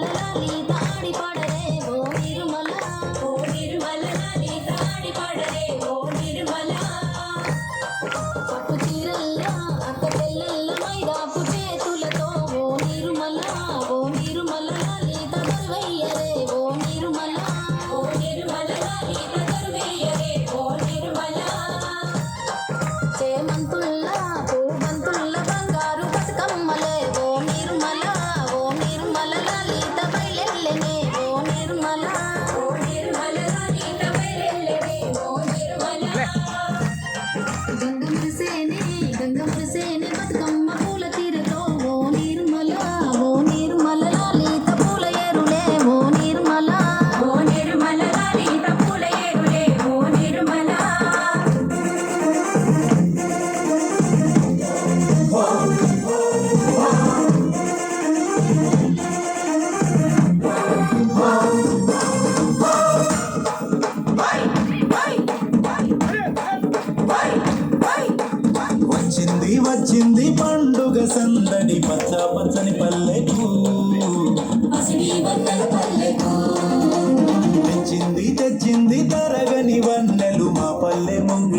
லலாலி பாடி గంగ మురిసేనే గంగ మురిసేనే బతుకమ్మ. పండుగ సందని పచ్చ పచ్చని పల్లెకు. తెచ్చింది తెచ్చింది తరగని వన్నెలు మా పల్లె ముందు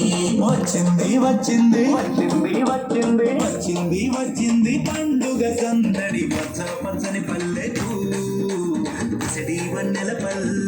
వచ్చింది వచ్చింది. వచ్చింది వచ్చింది. వచ్చింది వచ్చింది పండుగ సందడి. పచ్చని పల్లెకు సిడి వన్నెల పల్లె